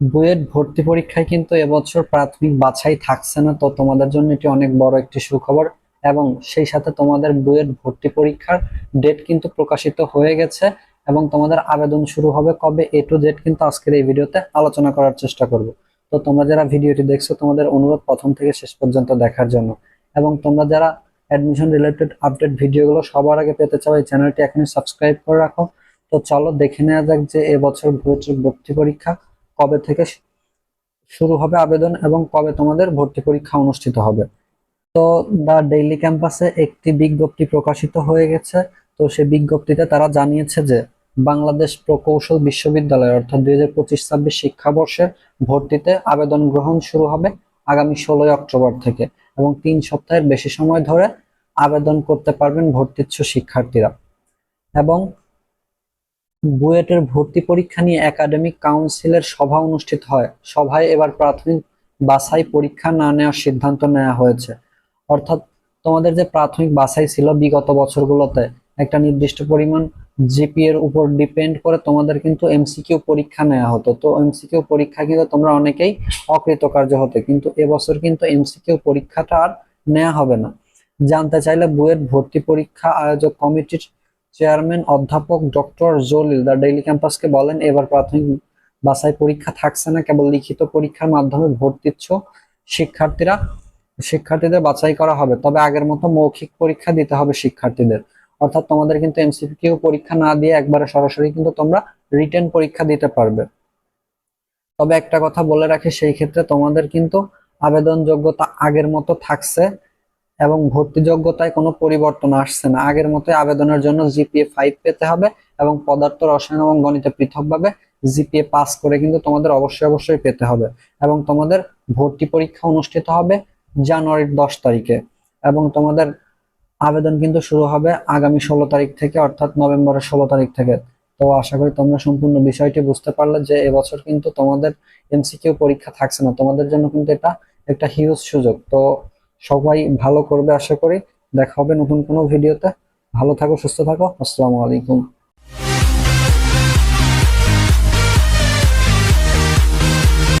বুয়েট ভর্তি পরীক্ষায় কিন্তু এবছর প্রাথমিক বাছাই থাকছে না, তো তোমাদের জন্য এটি অনেক বড় একটি সুখবর এবং সেই সাথে তোমাদের বুয়েট ভর্তি পরীক্ষার ডেট কিন্তু প্রকাশিত হয়ে গেছে এবং তোমাদের আবেদন শুরু হবে কবে এ টু জেড কিন্তু আজকের এই ভিডিওতে আলোচনা করার চেষ্টা করব। তো তোমরা যারা ভিডিওটি দেখছ, তোমাদের অনুরোধ প্রথম থেকে শেষ পর্যন্ত দেখার জন্য। এবং তোমরা যারা অ্যাডমিশন রিলেটেড আপডেট ভিডিওগুলো সবার আগে পেতে চাও, এই চ্যানেলটি এখনই সাবস্ক্রাইব করে রাখো। তো চলো দেখে নেওয়া যাক যে এবছর বুয়েটের ভর্তি পরীক্ষা কবে থেকে শুরু হবে আবেদন এবং কবে তোমাদের ভর্তি পরীক্ষা অনুষ্ঠিত হবে? তো দ্য ডেইলি ক্যাম্পাসে একটি বিজ্ঞপ্তি প্রকাশিত হয়ে গেছে। তো সেই বিজ্ঞপ্তিতে তারা জানিয়েছে যে, বাংলাদেশ প্রকৌশল বিশ্ববিদ্যালয় অর্থাৎ দুই হাজার পঁচিশ ছাব্বিশ শিক্ষাবর্ষের ভর্তিতে আবেদন গ্রহণ শুরু হবে আগামী ষোলোই অক্টোবর থেকে এবং তিন সপ্তাহের বেশি সময় ধরে আবেদন করতে পারবেন ভর্তিচ্ছু শিক্ষার্থীরা। এবং বুয়েটের ভর্তি পরীক্ষা নিয়ে একাডেমিক কাউন্সিলের সভা অনুষ্ঠিত হয়। সভায় এবার প্রাথমিক বাছাই পরীক্ষা না নেওয়ার সিদ্ধান্ত নেওয়া হয়েছে। অর্থাৎ তোমাদের যে প্রাথমিক বাছাই ছিল বিগত বছরগুলোতে, একটা নির্দিষ্ট পরিমাণ জিপি এর উপর ডিপেন্ড করে তোমাদের কিন্তু এমসিকিউ পরীক্ষা নেওয়া হতো। তো এমসিকিউ পরীক্ষা কিন্তু তোমরা অনেকেই অকৃতকার্য হতে, কিন্তু এবছর কিন্তু এমসিকিউ পরীক্ষাটা আর নেওয়া হবে না। জানতে চাইলে বুয়েট ভর্তি পরীক্ষা আয়োজক কমিটির চেয়ারম্যান অধ্যাপক ডক্টর জলিল দ্য ডেইলি ক্যাম্পাসকে বলেন, এবার প্রাথমিক বাছাই পরীক্ষা থাকছে না, কেবল লিখিত পরীক্ষার মাধ্যমে ভর্তিচ্ছ শিক্ষার্থীরা। শিক্ষার্থীদের বাছাই করা হবে, তবে আগের মতো মৌখিক পরীক্ষা দিতে হবে শিক্ষার্থীদের। অর্থাৎ তোমাদের কিন্তু এমসিকিউ পরীক্ষা না দিয়ে একবারে সরাসরি কিন্তু তোমরা রিটেন পরীক্ষা দিতে পারবে। তবে একটা কথা বলে রাখি, সেই ক্ষেত্রে তোমাদের কিন্তু আবেদন যোগ্যতা আগের মতো থাকছে। এবং ভর্তি যোগ্যতায় কোনো পরিবর্তন আসছে না। আগের মতোই আবেদনের জন্য জিপিএ ফাইভ পেতে হবে এবং পদার্থ, রসায়ন এবং গণিতে পৃথকভাবে জিপিএ পাস করে কিন্তু তোমাদের অবশ্যই অবশ্যই পেতে হবে এবং তোমাদের ভর্তি পরীক্ষা অনুষ্ঠিত হবে জানুয়ারির দশ তারিখে এবং তোমাদের আবেদন কিন্তু শুরু হবে আগামী ষোলো তারিখ থেকে, অর্থাৎ নভেম্বরের ষোলো তারিখ থেকে। তো আশা করি তোমরা সম্পূর্ণ বিষয়টি বুঝতে পারলে যে এবছর কিন্তু তোমাদের এমসিকিউ পরীক্ষা থাকছে না। তোমাদের জন্য কিন্তু এটা একটা হিউজ সুযোগ। তো সবাই ভালো করবে আশা করি। দেখা হবে নতুন কোনো ভিডিওতে। ভালো থাকো, সুস্থ থাকো। আসসালামু আলাইকুম।